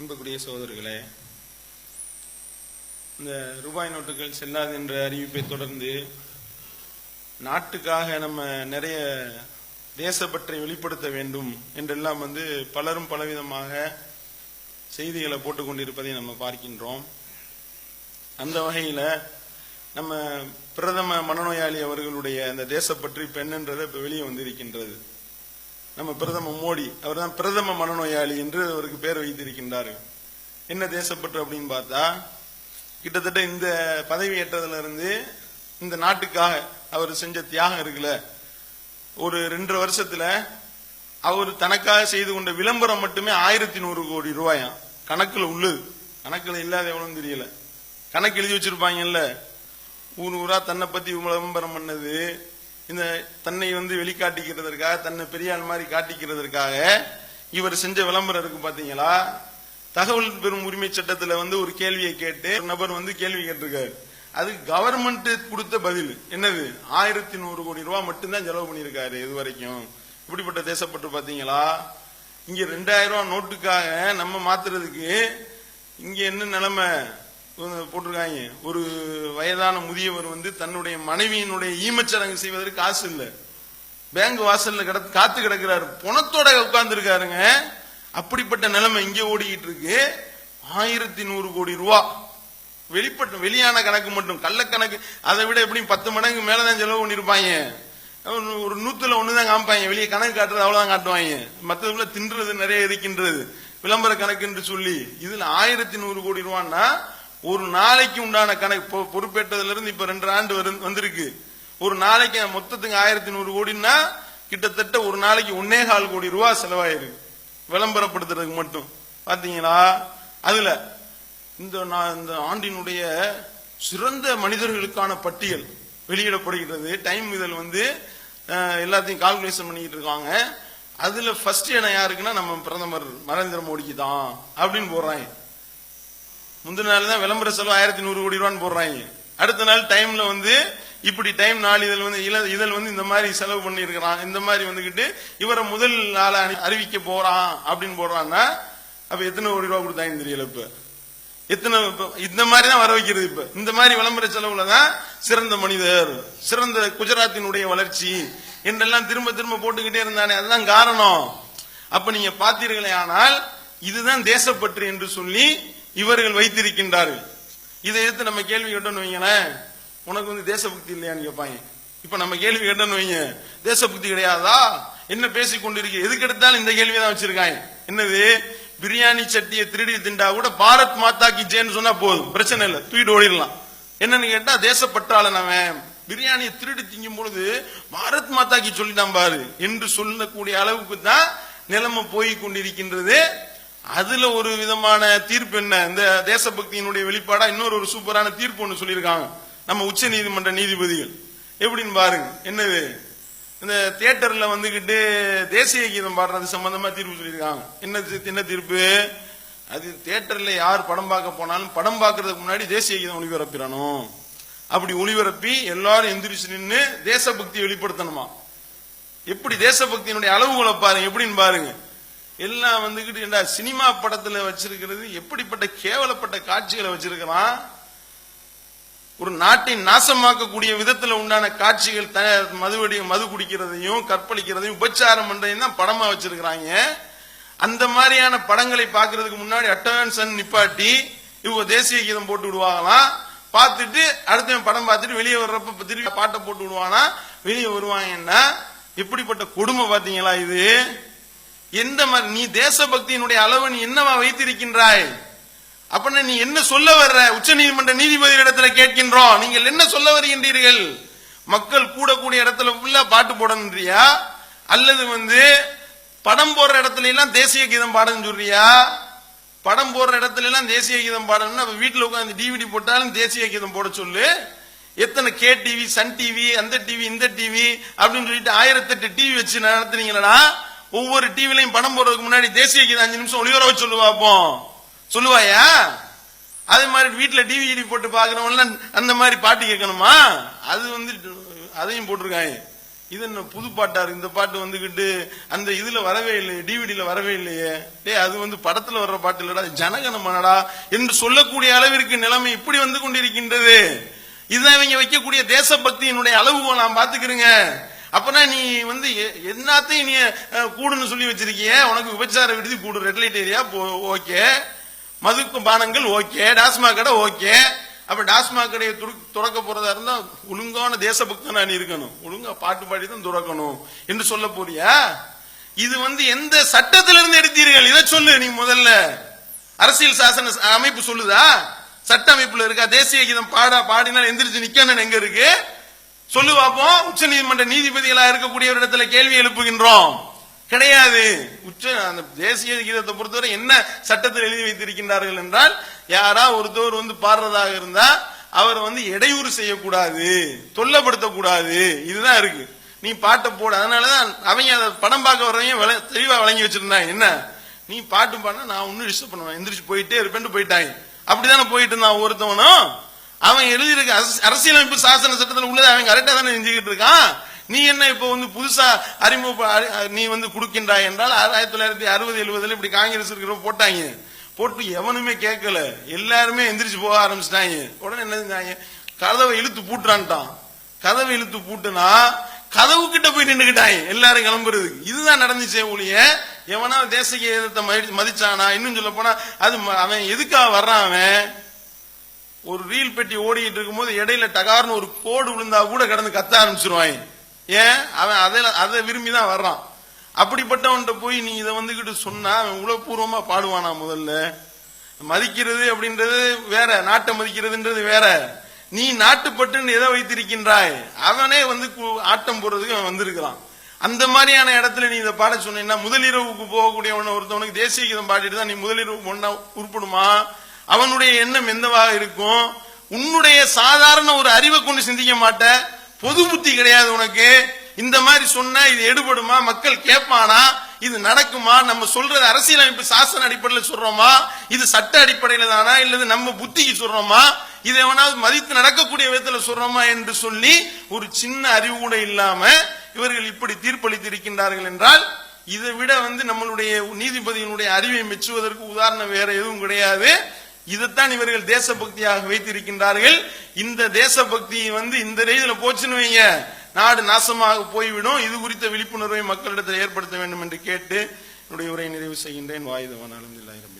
அன்புக்குரிய சகோதரர்களே இந்த ரூபாய் நோட்டுகள் செல்லாது என்ற அறிவிப்பை தொடர்ந்து நாட்டுக்காக நம்ம நிறைய தேசப்பற்றை வெளிப்படுத்த வேண்டும் என்றெல்லாம் வந்து பலரும் பலவிதமாக செய்திகளை போட்டுக்கொண்டிருப்பதை நம்ம பார்க்கின்றோம். அந்த வகையில நம்ம பிரதம மனநோயாளி அவர்களுடைய அந்த தேசப்பற்றி பெண்ணென்றது இப்ப வெளியே வந்திருக்கின்றது. நம்ம பிரதம மோடி அவர் தான் பிரதம மனநோயாளி என்று அவருக்கு பேர் வைத்திருக்கின்றார்கள் என்ன தேசப்பற்று அப்படின்னு பார்த்தா கிட்டத்தட்ட இந்த பதவி ஏற்றதுல இருந்து இந்த நாட்டுக்காக அவர் செஞ்ச தியாகம் இருக்குல்ல. ஒரு ரெண்டு வருஷத்துல அவர் தனக்காக செய்து கொண்ட விளம்பரம் மட்டுமே ஆயிரத்தி நூறு கோடி ரூபாயாம் கணக்குல உள்ளது. கணக்குல இல்லாத எவ்வளவு தெரியல. கணக்கு எழுதி வச்சிருப்பாங்கல்ல. ஊர் ஊரா தன்னை பத்தி விளம்பரம் பண்ணது. இந்த தன்னை வந்து வெளிக்காட்டிக்கிறதற்காக தன்னை பெரியாள் மாதிரி காட்டிக்கிறதற்காக இவர் செஞ்ச விளம்பரம் இருக்கு பாத்தீங்களா? தகவல் பெறும் உரிமை சட்டத்துல வந்து ஒரு கேள்வியை கேட்டு ஒரு நபர் வந்து கேள்வி கேட்டிருக்காரு. அது கவர்மெண்ட் கொடுத்த பதில். என்னது? ஆயிரத்தி நூறு கோடி ரூபாய் மட்டும்தான் செலவு பண்ணியிருக்காரு இது வரைக்கும் இப்படிப்பட்ட தேசப்பட்டு பாத்தீங்களா? இங்க ரெண்டாயிரம் ரூபாய் நோட்டுக்காக நம்ம மாத்துறதுக்கு இங்க என்ன நிலைமை? போட்டிருக்காங்க. ஒரு வயதான முதியவர் வந்து தன்னுடைய மனைவியினுடைய ஈமச்சடங்கு செய்வதற்கு காசு இல்லை. பேங்க் வாசல்ல கிட காத்து கிடக்கிறாரு. பணத்தோட உட்கார்ந்து இருக்காருங்க அப்படிப்பட்ட நிலைமை இங்கே ஓடிக்கிட்டு இருக்கு. ஆயிரத்தி நூறு கோடி ரூபா. வெளிப்பட்ட வெளியான கணக்கு மட்டும். கள்ளக்கணக்கு அதை விட எப்படியும் பத்து மடங்கு மேலதான் செலவு பண்ணிருப்பாங்க. ஒரு- ஒரு நூத்துல ஒண்ணுதான் காமிப்பாங்க. வெளியே கணக்கு காட்டுறது அவ்வளவுதான் காட்டுவாங்க. மத்ததுல தின்றது நிறைய இருக்கின்றது. விளம்பர கணக்கு என்று சொல்லி. இதுல ஆயிரத்தி நூறு கோடி ரூபான்னா ஒரு நாளைக்கு உண்டான கணக்கு பொ- பொறுப்பேற்றதுல இருந்து இப்ப ரெண்டு ஆண்டு வரு- வந்திருக்கு. ஒரு நாளைக்கு மொத்தத்துக்கு ஆயிரத்தி நூறு கோடின்னா கிட்டத்தட்ட ஒரு நாளைக்கு ஒன்னே கால் கோடி ரூபாய் செலவாயிருக்கு விளம்பரப்படுத்துறதுக்கு மட்டும். பாத்தீங்களா? அதுல இந்த இந்த ஆண்டினுடைய சிறந்த மனிதர்களுக்கான பட்டியல் வெளியிடப்படுகிறது. டைம் இதழ் வந்து எல்லாத்தையும் கால்குலேஷன் பண்ணிக்கிட்டு இருக்காங்க. அதுல ஃபர்ஸ்ட் இடம் யாருக்குன்னா நம்ம பிரதமர் நரேந்திர மோடிக்கு தான் அப்படின்னு போடுறாங்க. முந்தின நாள் தான் விளம்பர செலவு ஆயிரத்தி நூறு கோடி ரூபான்னு போடுறாங்க. அடுத்த நாள் டைம்ல வந்து இப்படி டைம் நாள் இதழ் வந்து இதழ் வந்து இந்த மாதிரி செலவு பண்ணியிருக்கிறான் இந்த மாதிரி வந்துகிட்டு இவரை முதல் ஆளை அறிவிக்க போறான் அப்படின்னு போடுறான்னா அப்ப எத்தனை கோடி ரூபா கொடுத்தாங்கன்னு தெரியல இப்ப. எத்தனை இப்ப இந்த மாதிரி தான் வர வைக்கிறது இப்ப. இந்த மாதிரி விளம்பர செலவுல தான் சிறந்த மனிதர் சிறந்த குஜராத்தினுடைய வளர்ச்சி என்றெல்லாம் திரும்ப திரும்ப போட்டுக்கிட்டே இருந்தானே அதுதான் காரணம். அப்ப நீங்க பார்த்தீர்களே ஆனால் இதுதான் தேசப்பற்று என்று சொல்லி இவர்கள் வைத்திருக்கின்றார்கள். இதை எடுத்து நம்ம கேள்வி கேட்டோம்னு வைங்களேன் உனக்கு வந்து தேசபக்தி இல்லையான்னு கேட்பாங்க. இப்ப நம்ம கேள்வி கேட்டோம்னு வைங்க தேசபக்தி கிடையாதா? என்ன பேசி கொண்டிருக்க? எதுக்கு எடுத்தாலும் இந்த கேள்வியை தான் வச்சிருக்காங்க. என்னது? பிரியாணி சட்டியை திருடி திண்டா கூட பாரத் மாதா கி ஜெயன்னு சொன்னா போதும் பிரச்சனை இல்லை தூக்கிட்டு ஓடிடலாம். என்னன்னு கேட்டா தேசப்பற்றாளன் அவன். பிரியாணியை திருடி திங்கும் பொழுது பாரத் மாதாக்கு சொல்லிட்டான் பாரு என்று சொல்லக்கூடிய அளவுக்கு தான் நிலைமை போய் கொண்டிருக்கின்றது. அதுல ஒரு விதமான தீர்ப்பு என்ன? இந்த தேசபக்தியினுடைய வெளிப்பாடா இன்னொரு ஒரு சூப்பரான தீர்ப்பு ஒன்று சொல்லியிருக்காங்க. நம்ம உச்ச நீதிமன்ற நீதிபதிகள். எப்படின்னு பாருங்க. என்னது? இந்த தியேட்டர்ல வந்துகிட்டு தேசிய கீதம் பாடுறது சம்பந்தமா தீர்ப்பு சொல்லியிருக்காங்க. என்ன என்ன தீர்ப்பு? அது தியேட்டர்ல யார் படம் பார்க்க போனாலும் படம் பார்க்கறதுக்கு முன்னாடி தேசிய கீதம் ஒளிபரப்பிடணும். அப்படி ஒளிபரப்பி எல்லாரும் எந்திரிச்சு நின்று தேசபக்தியை வெளிப்படுத்தணுமா? எப்படி தேசபக்தியினுடைய அளவுகளை பாருங்க. எப்படின்னு பாருங்க. எல்லாம் வந்துகிட்டு என்ன சினிமா படத்துல வச்சிருக்கிறது எப்படிப்பட்ட கேவலப்பட்ட காட்சிகளை வச்சிருக்கிறான்? ஒரு நாட்டை நாசமாக்கக்கூடிய விதத்துல உண்டான காட்சிகள் த- மதுவடி மது குடிக்கிறதையும் கற்பழிக்கிறதையும் உபச்சாரம் பண்றதையும் தான் படமா வச்சிருக்கிறாங்க. அந்த மாதிரியான படங்களை பாக்குறதுக்கு முன்னாடி அட்டவன்சன் நிப்பாட்டி இவங்க தேசிய கீதம் போட்டு விடுவாங்களாம். பார்த்துட்டு அடுத்தவன் படம் பார்த்துட்டு வெளியே வர்றப்ப திருப்பி பாட்டை போட்டு விடுவானா? வெளியே வருவாங்கன்னா எப்படிப்பட்ட கொடுமை பாத்தீங்களா இது? எந்த மாதிரி நீ தேசபக்தியினுடைய அளவு நீ என்னவா வைத்திருக்கின்றாய்? அப்படின்னு நீ என்ன சொல்ல வர்ற? உச்ச நீதிமன்ற நீதிபதியிடத்துல கேட்கின்றோம். நீங்கள் என்ன சொல்ல வருகின்றீர்கள்? மக்கள் கூடக்கூடிய இடத்துல ஃபுல்லா பாட்டு போடணுன்றியா அல்லது வந்து படம் போடுற இடத்துல எல்லாம் தேசிய கீதம் பாடணும்னு சொல்றியா? படம் போடுற இடத்துல எல்லாம் தேசிய கீதம் பாடணும்னா வீட்டில் உட்காந்து டிவிடி போட்டாலும் தேசிய கீதம் போட சொல்லு. எத்தனை கே டிவி சன் டிவி அந்த டிவி இந்த டிவி அப்படின்னு சொல்லிட்டு ஆயிரத்தெட்டு டிவி வச்சு நடத்துனீங்களா ஒவ்வொரு டிவிலையும் படம் போடுறதுக்கு முன்னாடி தேசிய கீதம் அஞ்சு நிமிஷம் ஒளிவரவை சொல்லு பார்ப்போம் சொல்லுவாயா? அது மாதிரி வீட்டுல டிவிடி போட்டு பாக்குறவங்க அந்த மாதிரி பாட்டு கேட்கணுமா? அது வந்து அதையும் போட்டிருக்காங்க. இது என்ன புது பாட்டா? இருக்கு இந்த பாட்டு வந்துகிட்டு அந்த இதுல வரவே இல்லையே டிவிடியில வரவே இல்லையே. டேய் அது வந்து படத்துல வர்ற பாட்டு இல்லடா அது என்று சொல்லக்கூடிய அளவிற்கு நிலைமை இப்படி வந்து கொண்டிருக்கின்றது. இதுதான் இவங்க வைக்கக்கூடிய தேசபக்தியினுடைய அளவு நான் பாத்துக்கிறேங்க அப்பனா நீ வந்து எ- என்னத்தையும் நீ கூடுன்னு சொல்லி வச்சிருக்கிய? உனக்கு விபச்சார விடுதி கூடு. Red light area okay. மதுக்கு பானங்கள் ஓகே. டாஸ்மாக் கடை ஓகே. அப்ப டாஸ்மாக் கடையை துறக்க போறதா இருந்தா ஒழுங்கான தேசபக்தனா நீ இருக்கணும். ஒழுங்கா பாட்டு பாடி தான் துறக்கணும் என்று சொல்ல போறியா? இது வந்து எந்த சட்டத்திலிருந்து எடுத்தீர்கள்? இதை சொல்லு நீ முதல்ல. அரசியல் சாசன அமைப்பு சொல்லுதா? சட்ட அமைப்புல இருக்கா? தேசிய கீதம் பாடா பாடினால் எந்திரிச்சு நிக்கணும் எங்க இருக்கு? சொல்லு பார்ப்போம். உச்ச நீதிமன்ற நீதிபதிகளா இருக்கக்கூடிய ஒரு இடத்துல கேள்வி எழுப்புகின்றோம். கிடையாது. உச்ச அந்த தேசிய கீதத்தை பொறுத்தவரை என்ன சட்டத்தில் எழுதி வைத்திருக்கின்றார்கள் என்றால் யாரா ஒருத்தவர் வந்து பாடுறதாக இருந்தா அவரை வந்து இடையூறு செய்யக்கூடாது தொல்லப்படுத்தக்கூடாது. இதுதான் இருக்கு. நீ பாட்டை போட. அதனாலதான் அவங்க அதை படம் பார்க்க வர்றவங்க தெளிவா வழங்கி வச்சிருந்தாங்க. என்ன? நீ பாட்டு பாடினா நான் ஒன்னும் டிஸ்டர்ப் பண்ணுவேன் எந்திரிச்சு போயிட்டே இருப்பேன்னு போயிட்டாங்க. அப்படிதானே போயிட்டு இருந்தான் ஒருத்தவனும் அவன் எழுதியிருக்க அரசியலமைப்பு சாசன சட்டத்தில் உள்ளதை அவன் கரெக்டாக தானே செஞ்சுக்கிட்டு இருக்கான்? நீ என்ன இப்போ வந்து புதுசா அறிமுக அறி- நீ வந்து கொடுக்கின்றாய் என்றால் ஆயிரத்தி தொள்ளாயிரத்தி அறுபது எழுபதுல இப்படி காங்கிரஸ் இருக்கிற போட்டாங்க. போட்டு எவனுமே கேட்கல. எல்லாருமே எந்திரிச்சு போக ஆரம்பிச்சிட்டாங்க. உடனே என்ன செஞ்சாங்க? கதவை இழுத்து பூட்டுறான்ட்டான். கதவை இழுத்து பூட்டுனா கதவு கிட்ட போய் நின்றுக்கிட்டாங்க எல்லாரும் கிளம்புறதுக்கு. இதுதான் நடந்துச்சே ஒழிய எவனா தேசிய கீதத்தை மதிச்சானா? இன்னும் சொல்ல போனா அது ம- அவன் எதுக்காக வர்றான் அவன்? ஒரு ரீல் பெட்டி ஓடிட்டு இருக்கும்போது இடையில டகார்னு ஒரு கோடு விழுந்தா கூட கடந்து கத்த ஆரம்பிச்சிருவாங்க ஏன்? அவன் அதை அதை விரும்பி தான் வர்றான். அப்படிப்பட்டவன்கிட்ட போய் நீ இதை வந்துகிட்டு சொன்னா அவன் உளப்பூர்வமா பாடுவானா முதல்ல? மதிக்கிறது அப்படின்றது வேற நாட்டை மதிக்கிறதுன்றது வேற. நீ நாட்டுப்பட்டுன்னு எதை வைத்திருக்கின்றாய்? அவனே வந்து ஆட்டம் போடுறதுக்கு அவன் வந்திருக்கிறான். அந்த மாதிரியான இடத்துல நீ இதை பாட சொன்னீங்கன்னா முதலிரவுக்கு போகக்கூடிய ஒருத்தவனுக்கு தேசிய கீதம் பாடிட்டு தான் நீ முதலிரவு ஒன்னா உருப்படுமா? அவனுடைய எண்ணம் எந்தவாக இருக்கும்? உன்னுடைய சாதாரண ஒரு அறிவை கொண்டு சிந்திக்க மாட்ட. பொது புத்தி கிடையாது உனக்கு. இந்த மாதிரி சொன்னா இது எடுபடுமா? மக்கள் கேட்பானா? இது நடக்குமா? நம்ம சொல்றது அரசியலமைப்பு சாசன அடிப்படையில் சொல்றோமா? இது சட்ட அடிப்படையில தானா? இல்லது நம்ம புத்திக்கு சொல்றோமா? இதை எவனாவது மதித்து நடக்கக்கூடிய விதத்துல சொல்றோமா என்று சொல்லி ஒரு சின்ன அறிவு கூட இல்லாம இவர்கள் இப்படி தீர்ப்பளித்திருக்கின்றார்கள் என்றால் இதை விட வந்து நம்மளுடைய நீதிபதியினுடைய அறிவை மெச்சுவதற்கு உதாரணம் வேற எதுவும் கிடையாது. இதைத்தான் இவர்கள் தேசபக்தியாக வைத்திருக்கின்றார்கள். இந்த தேசபக்தி வந்து இந்த ரீதியில போச்சுன்னு வைங்க. நாடு நாசமாக போய்விடும். இது குறித்த விழிப்புணர்வை மக்களிடத்தில் ஏற்படுத்த வேண்டும் என்று கேட்டு என்னுடைய உரையை நிறைவு செய்கின்றேன். வாயுதவான் இல்லாயிரம்